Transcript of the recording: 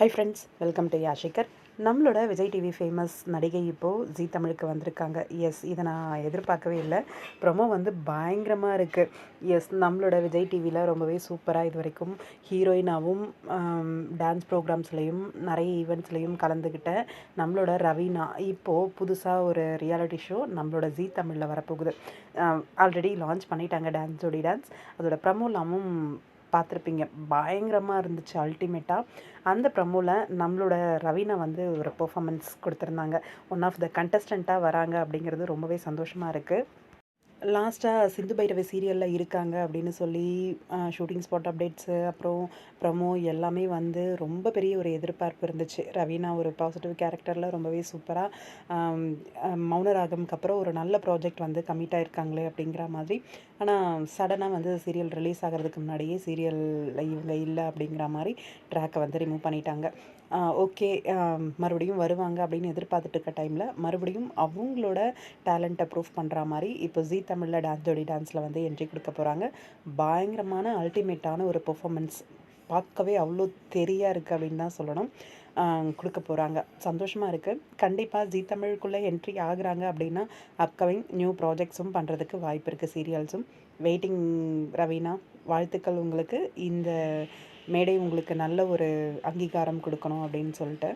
High friends welcome to யாஷிகர் நம்மளோட Vijay TV famous நடிகை இப்போது ஜீ தமிழுக்கு வந்திருக்காங்க. எஸ் இதை நான் எதிர்பார்க்கவே இல்லை. ப்ரொமோ வந்து பயங்கரமாக இருக்குது எஸ் நம்மளோட விஜய் டிவியில் ரொம்பவே சூப்பராக இது வரைக்கும் ஹீரோயினாவும் டான்ஸ் ப்ரோக்ராம்ஸ்லேயும் நிறைய ஈவெண்ட்ஸ்லேயும் கலந்துக்கிட்ட நம்மளோட ரவீனா இப்போது புதுசாக ஒரு ரியாலிட்டி ஷோ நம்மளோட ஜீ தமிழில் வரப்போகுது. ஆல்ரெடி லான்ச் பண்ணிட்டாங்க டான்ஸ் ஜோடி டான்ஸ் அதோட ப்ரமோலாமும் பார்த்துருப்பீங்க. பயங்கரமாக இருந்துச்சு அல்டிமேட்டாக அந்த ப்ரமோவில் நம்மளோட ரவீனா வந்து ஒரு பெர்ஃபார்மன்ஸ் கொடுத்துருந்தாங்க. ஒன் ஆஃப் த கண்டஸ்டண்ட்டாக வராங்க அப்படிங்கிறது ரொம்பவே சந்தோஷமாக இருக்குது லாஸ்ட்டாக சிந்து பைரவி சீரியலில் இருக்காங்க அப்படின்னு சொல்லி ஷூட்டிங் ஸ்பாட் அப்டேட்ஸு அப்புறம் ப்ரமோ எல்லாமே வந்து ரொம்ப பெரிய ஒரு எதிர்பார்ப்பு இருந்துச்சு. ரவீனா ஒரு பாசிட்டிவ் கேரக்டரில் ரொம்பவே சூப்பராக மௌனராகம்க்கு அப்புறம் ஒரு நல்ல ப்ராஜெக்ட் வந்து கமிட் ஆகிருக்காங்களே அப்படிங்கிற மாதிரி. ஆனால் சடனாக வந்து சீரியல் ரிலீஸ் ஆகிறதுக்கு முன்னாடியே சீரியலில் இவங்க இல்லை அப்படிங்கிற மாதிரி ட்ராக்கை வந்து ரிமூவ் பண்ணிட்டாங்க. ஓகே மறுபடியும் வருவாங்க அப்படின்னு எதிர்பார்த்துட்டு இருக்க டைமில் மறுபடியும் அவங்களோட டேலண்ட்டை ப்ரூஃப் பண்ணுற மாதிரி இப்போ ஜீ தமிழில் டான்ஸ் ஜோடி டான்ஸில் வந்து என்ட்ரி கொடுக்க போகிறாங்க பயங்கரமான அல்டிமேட்டான ஒரு பெர்ஃபார்மன்ஸ் பார்க்கவே அவ்வளோ தெரியாக இருக்குது அப்படின்னு தான் சொல்லணும். கொடுக்க போகிறாங்க சந்தோஷமாக இருக்குது கண்டிப்பாக ஜீ தமிழுக்குள்ளே என்ட்ரி ஆகுறாங்க அப்படின்னா அப்கமிங் நியூ ப்ராஜெக்ட்ஸும் பண்ணுறதுக்கு வாய்ப்பு இருக்குது சீரியல்ஸும் வெயிட்டிங் ரவீனா வாழ்த்துக்கள் உங்களுக்கு. இந்த மேடை உங்களுக்கு நல்ல ஒரு அங்கீகாரம் கொடுக்கணும் அப்படின்னு சொல்லிட்டு.